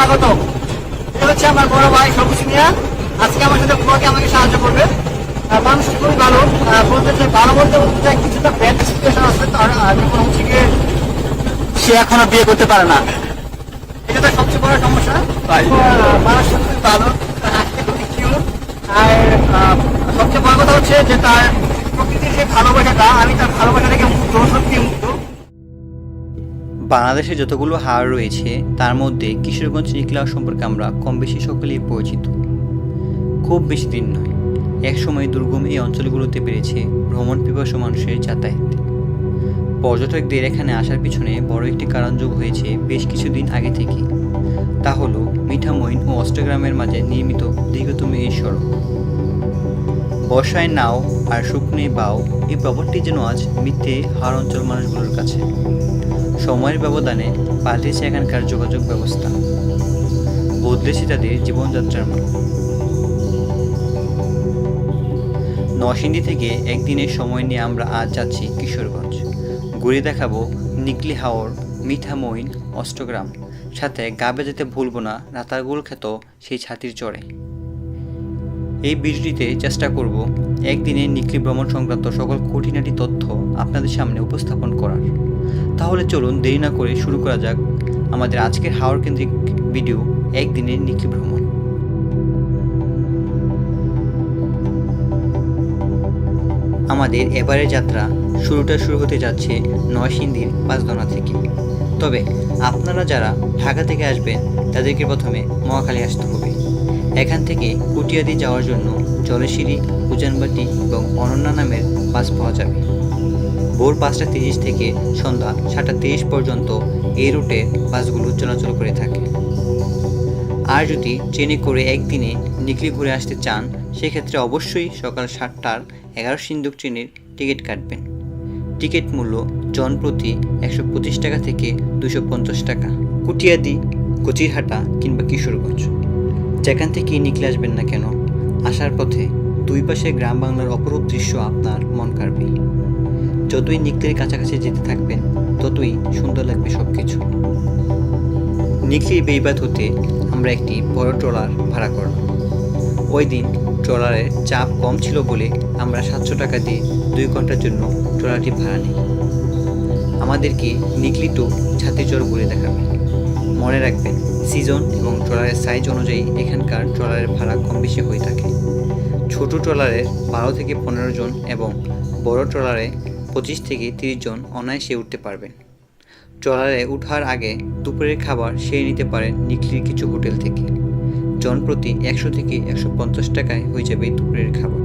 স্বাগত এটা হচ্ছে আমার বড় ভাই সবুজ মিয়া। আজকে আমার সাথে ব্লগে আমাকে সাহায্য করবে। আর খুবই ভালো। বলতে চাই ভালো বলতে বলতে চাই কিছুটা ব্যাড সিচুয়েশন আছে তার আহ, যেমন হচ্ছে গিয়ে সে এখনও বিয়ে করতে পারে না। এটা তার সবচেয়ে বড় সমস্যা? তো, আহ, খুবই ভালো। আর সবচেয়ে বড় কথা হচ্ছে যে তার প্রকৃতির যে ভালোবাসাটা আমি তার ভালোবাসা থেকে মুক্ত সত্যি মুক্ত বাংলাদেশে যতগুলো হাওর রয়েছে, তার মধ্যে কিশোরগঞ্জ নিকলাও সম্পর্কে আমরা কম বেশি সকলেই পরিচিত। খুব বেশি দিন নয় এক সময় দুর্গম এই অঞ্চলগুলোতে বেড়েছে ভ্রমণ পিপাসু মানুষের যাতায়াত। পর্যটকদের এখানে আসার পিছনে বড় একটি কারণ যোগ হয়েছে বেশ কিছুদিন আগে থেকে তা হল মিঠামইন ও অষ্টগ্রামের মাঝে নির্মিত দীর্ঘতম এই সড়ক। বর্ষায় নাও আর শুকনে বাও, এই প্রবরটি যেন আজ মিথ্যে হার অঞ্চল মানুষগুলোর কাছে। সময়ের ব্যবধানে পাল্টেছে এখানকার যোগাযোগ ব্যবস্থা বদলেছে তাদের জীবনযাত্রার মান নরসিংদী থেকে একদিনের সময় নিয়ে আমরা আজ যাচ্ছি কিশোরগঞ্জ। ঘুরে দেখাবো নিকলি হাওর মিঠামইন অষ্টগ্রাম। সাথে গা বেজাতে ভুলবো না রাতারগুল খ্যাত সেই ছাতির চড়ে এই ভিডিওটিতে চেষ্টা করব একদিনে নিকলি ভ্রমণ সংক্রান্ত সকল খুঁটিনাটি তথ্য আপনাদের সামনে উপস্থাপন করার। তাহলে চলুন দেরি না করে শুরু করা যাক আমাদের আজকের হাওড় কেন্দ্রিক ভিডিও, একদিনের নিকলি ভ্রমণ। আমাদের এবারের যাত্রা শুরুটা শুরু হতে যাচ্ছে নয়সিংদীর পাঁচদনা থেকে। তবে আপনারা যারা ঢাকা থেকে আসবেন, তাদেরকে প্রথমে মহাখালী আসতে হবে। এখান থেকে কুটিয়াদি যাওয়ার জন্য জলেশিরি, উজানবাটি এবং অনন্যা নামের বাস পাওয়া যাবে। ভোর পাঁচটা তিরিশ থেকে সন্ধ্যা সাতটা তিরিশ পর্যন্ত এই রুটে বাসগুলো চলাচল করে থাকে। আর যদি ট্রেনে করে একদিনে নিকলি ঘুরে আসতে চান, সেক্ষেত্রে অবশ্যই সকাল সাতটার এগারো সিন্ধুক ট্রেনের টিকিট কাটবেন। টিকিট মূল্য জন প্রতি একশো পঁচিশ টাকা থেকে দুশো পঞ্চাশ টাকা। কুটিয়াদি, কচিরহাটা কিংবা কিশোরগঞ্জ। যেখান থেকেই নিকলে আসবেন না কেন, আসার পথে দুই পাশে গ্রাম বাংলার অপরূপ দৃশ্য আপনার মন কাড়বে। যতই নিকলের কাছাকাছি যেতে থাকবেন, ততই সুন্দর লাগবে সব কিছু নিকলির বেইবাদ হতে আমরা একটি বড় ট্রলার ভাড়া করলাম ওই দিন ট্রলারের চাপ কম ছিল বলে আমরা সাতশো টাকা দিয়ে দুই ঘণ্টার জন্য ট্রলারটি ভাড়া নিই। আমাদেরকে নিকলি টু ছাতিচর ঘুরে দেখাবে। মনে রাখবেন, সিজন এবং ট্রলারের সাইজ অনুযায়ী এখানকার ট্রলারের ভাড়া কম বেশি হয়ে থাকে। ছোট ট্রলারে বারো থেকে পনেরো জন এবং বড় ট্রলারে পঁচিশ থেকে তিরিশ জন অনায়াসে উঠতে পারবেন। ট্রলারে উঠার আগে দুপুরের খাবার সেরে নিতে পারেন নিকলির কিছু হোটেল থেকে। জনপ্রতি একশো থেকে একশো পঞ্চাশ টাকায় হয়ে যাবে দুপুরের খাবার।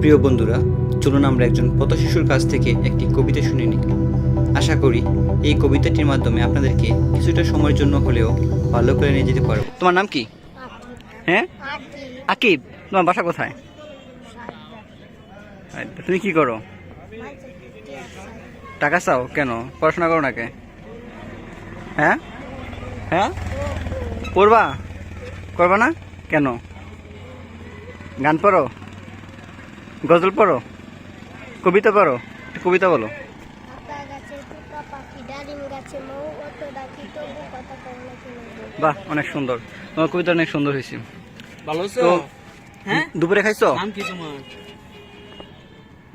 প্রিয় বন্ধুরা চলুন আমরা একজন পথশিশুর কাছ থেকে একটি কবিতা শুনে নিই। আশা করি এই কবিতাটির মাধ্যমে আপনাদেরকে কিছুটা সময়ের জন্য হলেও ভালো করে নিয়ে যেতে পারব। তোমার নাম কি? হ্যাঁ? আকিব। তোমার বাসা কোথায়? আচ্ছা, তুমি কি করো? টাকা চাও কেন? পড়াশোনা করো নাকি? হ্যাঁ? হ্যাঁ? পড়বা? করবা না? কেন? গান পড়ো? গজল পড়ো? কবিতা পড়ো? একটু কবিতা বলো। বাহ অনেক সুন্দর। তোমার কবিতা অনেক সুন্দর হয়েছে। ভালো তো হ্যাঁ? দুপুরে খাইছো? নাম কি তোমার?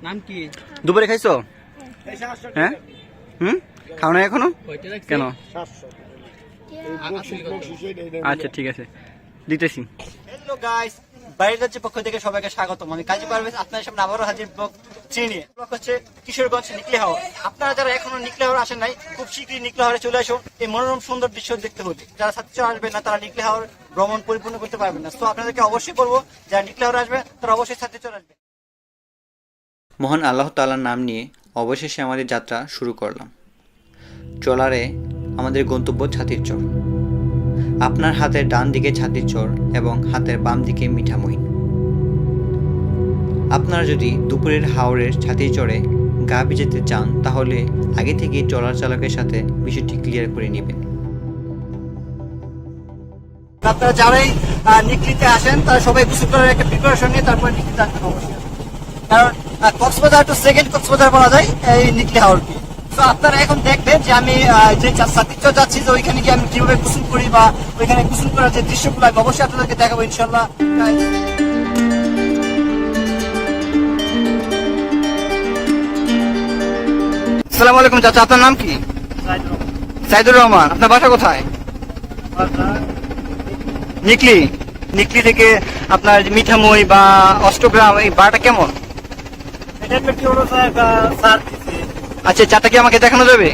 নাম কি? দুপুরে খাইছো? হ্যাঁ? হুম? খাও না এখনও? কেন। আচ্ছা ঠিক আছে। দিতেছি। হ্যালো গাইস বাইরে যাচ্ছে পক্ষ থেকে সবাইকে স্বাগত আমি কাজী পারভেজ, আপনাদের সামনে আবারও হাজির ব্লগ চিনি ব্লগ হচ্ছে কিশোরগঞ্জ নিকলে হাওয়া। আপনারা যারা এখনও নিকলে হাওয়া আসেন নাই, খুব শীঘ্রই নিকলে হাওয়ারে চলে আসুন। এই মনোরম সুন্দর দৃশ্য দেখতে হলে। যারা ছাত্র আসবে না, তারা নিকলে হাওয়ার ভ্রমণ পরিপূর্ণ করতে পারবেন না। তো আপনাদেরকে অবশ্যই বলব, যারা নিকলে হাওয়ার আসবে, তারা অবশ্যই ছাত্র চলে আসবে। মহান আল্লাহ তাআলার নাম নিয়ে অবশেষে আমাদের যাত্রা শুরু করলাম। ট্রলারে আমাদের গন্তব্য ছাতির চর। আপনার হাতের ডান দিকে ছাতির চর এবং হাতের বাম দিকে মিঠামইন আপনারা যদি দুপুরের হাওড়ের ছাতির চরে গা ভিজাতে চান, তাহলে আগে থেকে ট্রলার চালকের সাথে বিষয়টি ক্লিয়ার করে নেবেন। আপনারা যারাই নিকলিতে আসেন, তারা সবাই গোসল করার একটা প্রিপারেশন নিয়ে তারপরে নিকলিতে আসবেন অবশ্যই কারণ কক্সবাজার টু সেকেন্ড কক্সবাজার বলা যায়, এই নিকলি হাওরকে। তো আপনারা এখন দেখবেন যে আমি যে সাতিচর যাচ্ছি যে ওইখানে গিয়ে আমি কীভাবে গোসল করি বা ওইখানে গোসল করার যে দৃশ্যগুলো আমি অবশ্যই আপনাদেরকে দেখাবো ইনশাল্লাহ আসসালামু আলাইকুম চাচা আপনার নাম কি? সাইদুর রহমান। আপনার বাসা কোথায়? নিকলি। নিকলি থেকে আপনার মিঠামই বা অষ্টগ্রাম এই বারটা কেমন? আচ্ছা চাটা কি আমাকে দেখানো যাবে?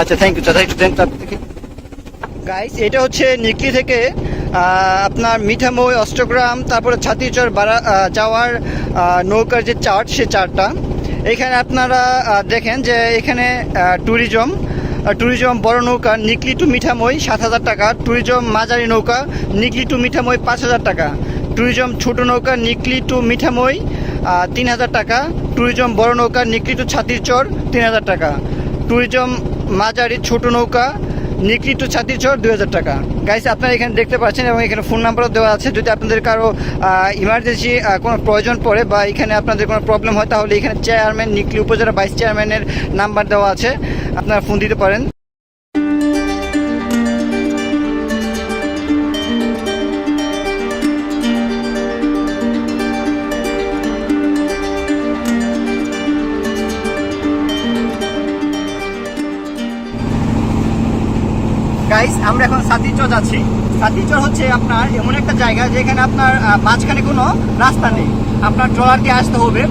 আচ্ছা থ্যাংক ইউ চাচা একটু দেন, চাটা গাইস এটা হচ্ছে নিকলি থেকে আপনার মিঠামই অষ্টগ্রাম, তারপরে ছাতিচর বাড়া যাওয়ার নৌকার যে চার্ট, সে চার্টটা। এখানে আপনারা দেখেন যে এখানে ট্যুরিজম ট্যুরিজম বড় নৌকা, নিকলি টু মিঠামই সাত হাজার টাকা। ট্যুরিজম মাঝারি নৌকা, নিকলি টু মিঠামই পাঁচ হাজার টাকা। ট্যুরিজম ছোট নৌকা, নিকলি টু মিঠামই তিন হাজার টাকা। ট্যুরিজম বড় নৌকা নিকৃত টু ছাতিরচর তিন হাজার টাকা। ট্যুরিজম মাঝারি, ছোট নৌকা নিকৃত টু ছাতিরচর দুই হাজার টাকা। গাইস আপনারা এখানে দেখতে পাচ্ছেন এবং এখানে ফোন নাম্বারও দেওয়া আছে। যদি আপনাদের কারও ইমার্জেন্সি কোনো প্রয়োজন পড়ে বা এখানে আপনাদের কোনো প্রবলেম হয়, তাহলে এখানে চেয়ারম্যান নিকলি উপজেলা ভাইস চেয়ারম্যানের নাম্বার দেওয়া আছে। আপনারা ফোন দিতে পারেন। গাইস আমরা এখন সাতিচর যাচ্ছি। সাতিচর হচ্ছে আপনার এমন একটা জায়গা যেখানে আপনার মাঝখানে কোনো রাস্তা নেই। আপনার ট্রলার দিয়ে আসতে হবে।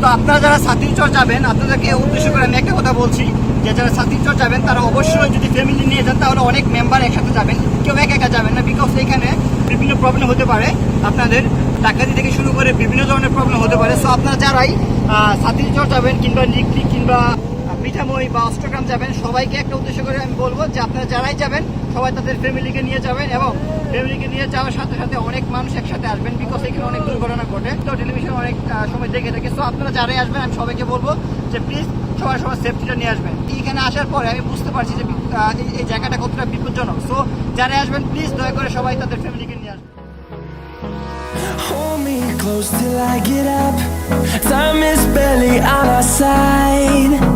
তো আপনারা যারা সাতিচর যাবেন, আপনাদেরকে উদ্দেশ্য করে আমি একটা কথা বলছি যে যারা সাতিচর যাবেন, তারা অবশ্যই যদি ফ্যামিলি নিয়ে যান, তাহলে অনেক মেম্বার একসাথে যাবেন। কেউ একা একা যাবেন না বিকজ এখানে বিভিন্ন প্রবলেম হতে পারে। আপনাদের ডাকাতি থেকে শুরু করে বিভিন্ন ধরনের প্রবলেম হতে পারে। সো আপনারা যারাই সাতিচর যাবেন কিংবা নিকলি কিংবা মিঠামই বা অষ্টগ্রাম যাবেন, সবাইকে একটা উদ্দেশ্য করে আমি বলব যে আপনারা যারাই যাবেন, সবাই তাদের ফ্যামিলিকে নিয়ে যাবেন এবং ফ্যামিলিকে নিয়ে যাওয়ার সাথে সাথে অনেক মানুষ একসাথে আসবেন বিকজ এখানে অনেক দুর্ঘটনা ঘটে। তো টেলিভিশন অনেক সময় দেখে থাকে সো আপনারা যারাই আসবেন, আমি সবাইকে বলব যে প্লিজ সবাই সবার সেফটিটা নিয়ে আসবেন। এইখানে আসার পরে আমি বুঝতে পারছি যে এই- এই জায়গাটা কতটা বিপজ্জনক। সো যারাই আসবেন প্লিজ দয়া করে সবাই তাদের ফ্যামিলিকে নিয়ে আসবেন। Hold me close till I get up. Time is barely on our side.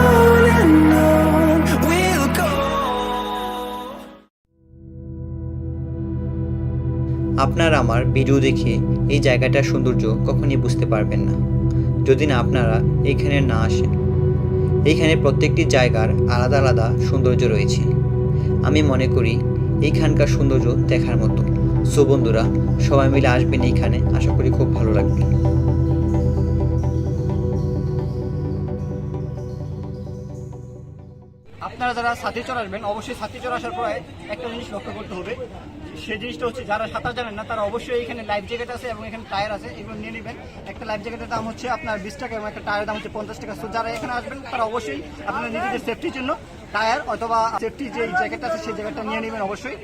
আপনারা আমার ভিডিও দেখে এই জায়গাটার সৌন্দর্য কখনই বুঝতে পারবেন না। যদি না আপনারা এখানে না আসেন এইখানে প্রত্যেকটি জায়গার আলাদা আলাদা সৌন্দর্য রয়েছে। আমি মনে করি এইখানকার সৌন্দর্য দেখার মতো। সো বন্ধুরা, সবাই মিলে আসবেন এইখানে আশা করি খুব ভালো লাগবে। আপনারা যারা চলে আসবেন, অবশ্যই চলে আসার পরে একটা জিনিস লক্ষ্য করতে হবে। সেই জিনিসটা হচ্ছে যারা সাঁতার জানেন না, তারা অবশ্যই এখানে লাইফ জ্যাকেট আছে এবং এখানে টায়ার আছে, এগুলো নিয়ে নেবেন। একটা লাইফ জ্যাকেটের দাম হচ্ছে আপনার বিশ টাকা এবং একটা টায়ারের দাম হচ্ছে পঞ্চাশ টাকা। সো যারা এখানে আসবেন, তারা অবশ্যই আপনার নিজেদের সেফটির জন্য টায়ার অথবা সেফটি যে জ্যাকেট আছে, সেই জ্যাকেটটা নিয়ে নেবেন অবশ্যই।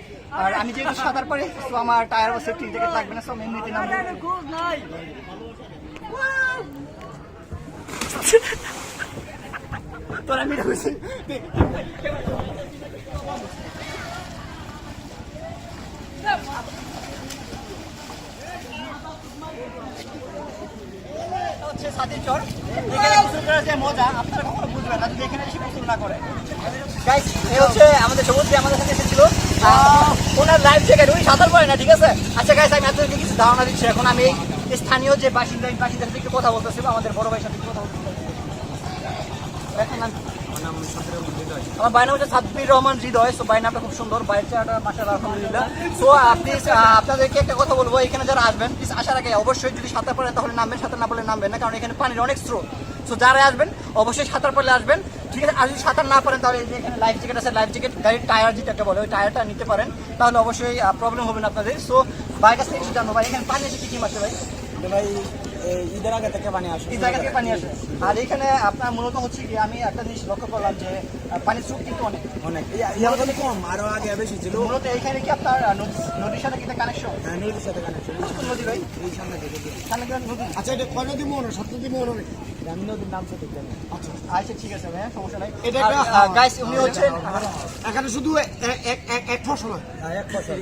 আর আমি যেহেতু সাঁতার পারি তো আমার টায়ার বা সেফটি জ্যাকেট লাগবে না সব এমনিতে নাম তোরা মিলে হচ্ছে সাথী চর। এখানে গোসল করার যে মজা, আপনারা কখনো বুঝবেন না এখানে এসে গোসল না করে। গাইস হচ্ছে আমাদের সমুদ্রে আমাদের সাথে এসেছিল। ওনার লাইফ জ্যাকেট উনি সাঁতার পারে না, ঠিক আছে? আচ্ছা গাইস আমি আপনাদেরকে কিছু ধারণা দিচ্ছি। এখন আমি স্থানীয় যে বাসিন্দা বাসিন্দার সাথে একটু কথা বলতেছি আমাদের বড় ভাইয়ের সাথে কথা বলতেছি। এখন কি? আমার বাইর নাম হচ্ছে সাব্বির রহমান হৃদয় সো বাইর খুব সুন্দর। বাইরের চেহারাটা মাসাল আলহামদুলিল্লাহ। সো প্লিজ আপনাদেরকে একটা কথা বলব, এখানে যারা আসবেন প্লিজ আসার আগে অবশ্যই যদি সাঁতার পারেন, তাহলে নামবেন, সাঁতার না পারলে নামবেন না, কারণ এখানে পানির অনেক স্রোত। সো যারা আসবেন, অবশ্যই সাঁতার পারলে আসবেন। ঠিক আছে, আর যদি সাঁতার না পারেন, তাহলে এখানে লাইফ জ্যাকেট আছে লাইফ জ্যাকেট গাড়ির টায়ার যেটাকে বলে, ওই টায়ারটা নিতে পারেন। তাহলে অবশ্যই প্রবলেম হবে না আপনাদের। সো বাইরের কাছ থেকে জানব, ভাই, এখানে পানি আছে কি কি মাছে ভাই? ভাই ঈদের আগে থেকে পানি আসে ঈদের আগে থেকে পানি আসে আর এখানে আপনার মূলত হচ্ছে কি আমি একটা জিনিস লক্ষ্য করলাম যে পানির স্রোত কিন্তু অনেক। অনেক। কম আরও আগে বেশি ছিল। মূলত এখানে কি আপনার নদী- নদীর সাথে কিন্তু কানেকশন হ্যাঁ নদীর সাথে কানেকশন নদী ভাই? এই সামনে থেকে। সামনে নদী? আচ্ছা এটা কয় নদী মোহন সাত নদী মোহন আমি নদীর নাম সঠিক জানি। না। আচ্ছা ঠিক আছে ভাই সমস্যা নাই। এটা গাইস উনি হচ্ছেন এখানে শুধু এক- এক এক এক ফসল আর এক ফসল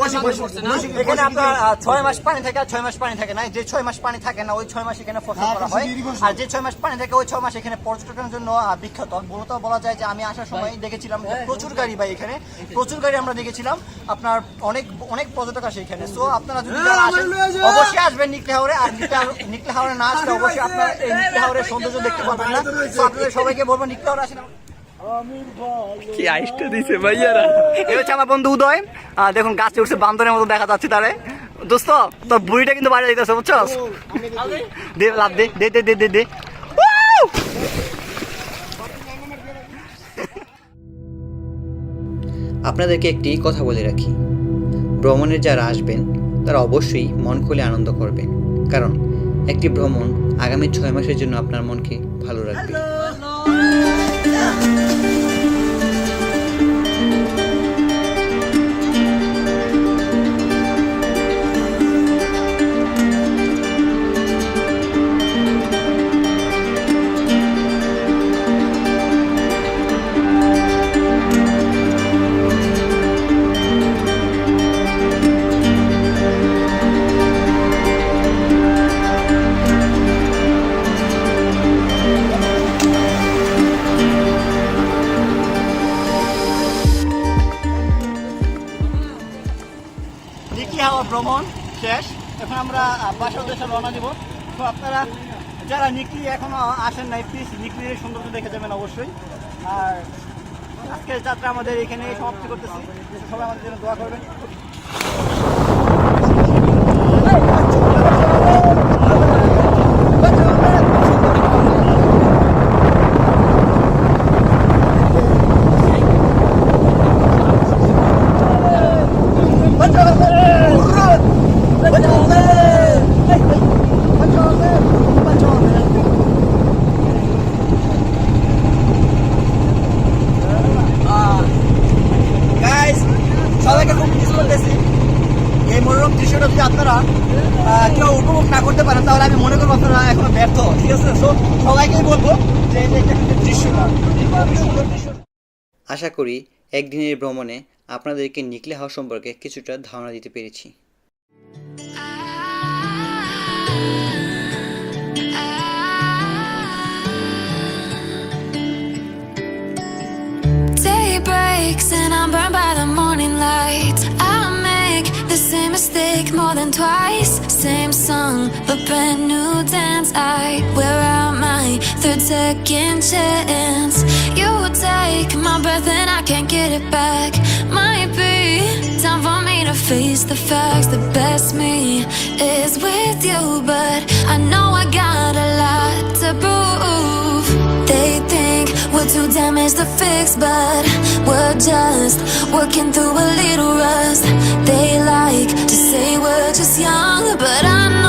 বসে বসে বসে এখানে আপনার ছয় মাস পানি থাকে আর ছয় মাস পানি থাকে না। যে ছয় মাস পানি থাকে না ওই ছয় মাস এখানে ফসল হ্যাঁ, করা হয়। আর যে ছয় মাস পানি থাকে ওই ছয় মাস এখানে পর্যটনের জন্য বিখ্যাত। মূলত বলা যায় যে আমি আসার সময় দেখেছিলাম প্রচুর গাড়ি ভাই এখানে। প্রচুর গাড়ি আমরা দেখেছিলাম। আপনার অনেক অনেক পর্যটক আসে এখানে। সো আপনারা যদি অবশ্যই আসবেন নিকলে হাওড়ে আর নিকলে হাওড়ে না আসলে অবশ্যই আপনার নিকলে সৌন্দর্য দেখতে পারবেন না। আপনাদের সবাইকে আসেন। কি আইসটা দিছে ভাইয়ারা। এই হচ্ছে আমার বন্ধু উদয়। দেখুন গাছে উঠছে বান্দরের মতো দেখা যাচ্ছে তারে। দোস্ত তোর বুড়িটা কিন্তু বাইরে দিতেছে বুঝছস? দে লাভ দে দে দে দে দে দে। আপনাদেরকে একটি কথা বলে রাখি। ভ্রমণে যারা আসবেন তারা অবশ্যই মন খুলে আনন্দ করবেন। কারণ একটি ভ্রমণ আগামী ছয় মাসের জন্য আপনার মনকে ভালো রাখবে। আমরা দেশে রওনা দিব। তো আপনারা যারা নিকলি এখনও আসেন নাই প্লিজ নিকলির সৌন্দর্য দেখে যাবেন অবশ্যই। আর আজকের যাত্রা আমাদের এখানে সমাপ্তি করতেছি। সবাই আমাদের জন্য দোয়া করবেন গাইস সবাইকে খুব মিস করতেছি এই মনোরম দৃশ্যটা যদি আপনারা আহ, কেউ উপভোগ না করতে পারেন তাহলে আমি মনে করব আপনারা এখনও ব্যর্থ ঠিক আছে তো সবাইকেই বলব যে এই যে একটা কিন্তু দৃশ্যটা খুবই সুন্দর দৃশ্য আশা করি একদিনের ভ্রমণে আপনাদেরকে নিকলে হওয়া সম্পর্কে কিছুটা ধারণা দিতে পেরেছি breaks and I'm burned by the morning light. I make the same mistake more than twice. Same song, but brand new dance. I wear out my third second chance. You take my breath and I can't get it back. Might be time for me to face the facts. The best me is with you, but I know I got a lot to prove. They think we're too damaged to fix, but we're just working through a little rust. They like to say we're just young, but I know